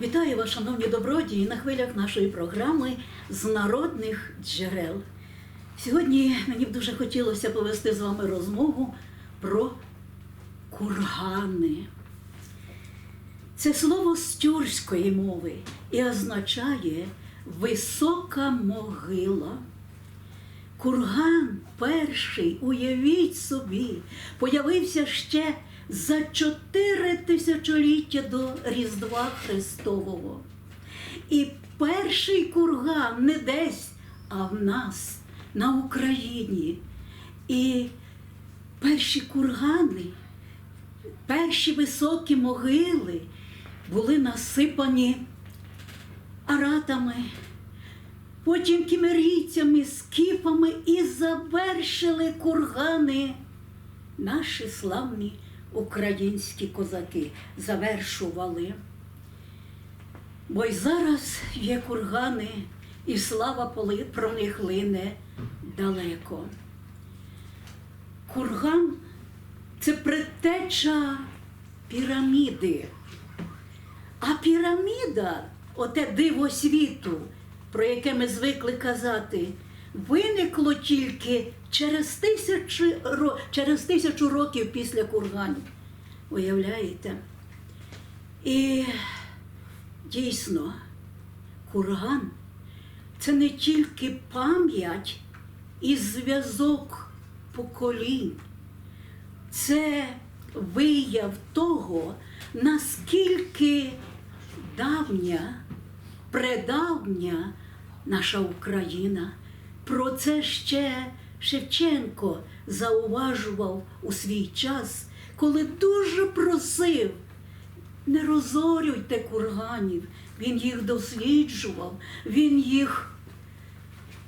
Вітаю вас, шановні добродії, на хвилях нашої програми з народних джерел. Сьогодні мені б дуже хотілося повести з вами розмову про кургани. Це слово з тюркської мови і означає висока могила. Курган перший, уявіть собі, появився ще за чотири тисячоліття до Різдва Христового. І перший курган не десь, а в нас, на Україні. І перші кургани, перші високі могили були насипані аратами, потім кімерійцями, скіфами і завершили кургани наші славні українські козаки завершували. Бо й зараз є кургани, і слава про них лине далеко. Курган це предтеча піраміди. А піраміда, оте диво світу, про яке ми звикли казати, виникло тільки через, тисячі, через тисячу років після курганів. Уявляєте? І дійсно, курган це не тільки пам'ять і зв'язок поколінь, це вияв того, наскільки давня, предавня наша Україна. Про це ще Шевченко зауважував у свій час, коли дуже просив не розорюйте курганів. Він їх досліджував, він їх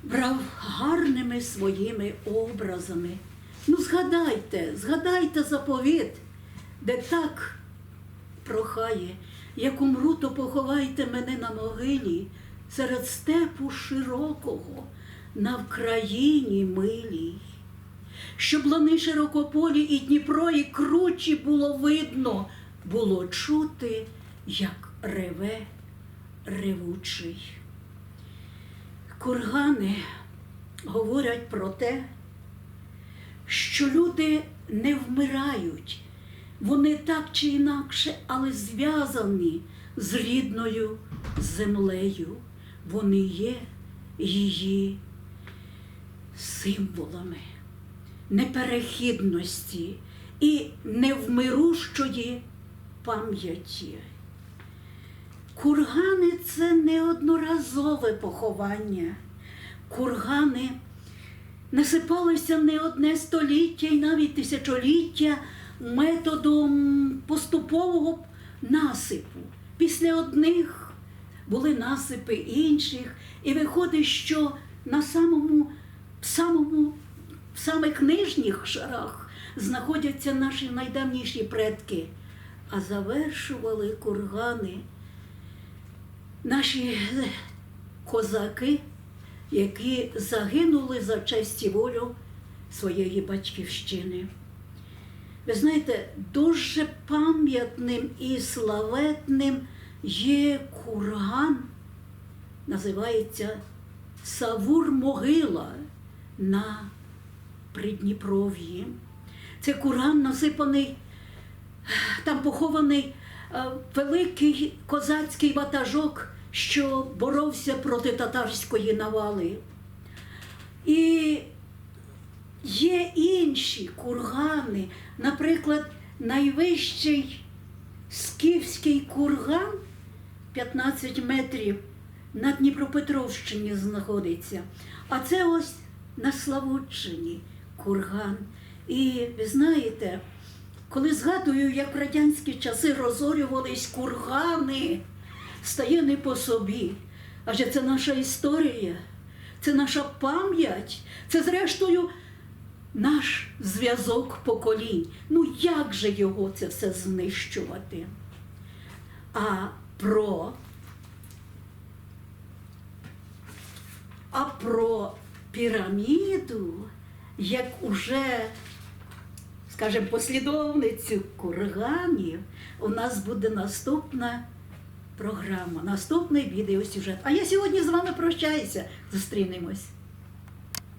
брав гарними своїми образами. Ну, згадайте, згадайте заповіт, де так прохає, як умру, то поховайте мене на могилі серед степу широкого, на Вкраїні милій. Щоб лани широкополі і Дніпро, і кручі було видно, було чути, як реве ревучий. Кургани говорять про те, що люди не вмирають, вони так чи інакше, але зв'язані з рідною землею. Вони є її символами неперехідності і невмирущої пам'яті. Кургани це неодноразове поховання. Кургани насипалися не одне століття і навіть тисячоліття методом поступового насипу. Після одних були насипи інших, і виходить, що на самому, самому, в самих нижніх шарах знаходяться наші найдавніші предки, а завершували кургани наші козаки, які загинули за честь і волю своєї батьківщини. Ви знаєте, дуже пам'ятним і славетним є курган, називається Савур-могила на Придніпров'ї. Це курган насипаний, там похований е, великий козацький ватажок, що боровся проти татарської навали. І є інші кургани, наприклад, найвищий скіфський курган 15 метрів на Дніпропетровщині знаходиться. А це ось на Славутчині курган. І ви знаєте, коли згадую, як в радянські часи розорювались кургани, стає не по собі. Адже це наша історія, це наша пам'ять, це зрештою наш зв'язок поколінь. Ну як же його це все знищувати? А про, а про піраміду, як уже скажімо, послідовницю курганів, у нас буде наступна програма, наступний відеосюжет. А я сьогодні з вами прощаюся. Зустрінемось.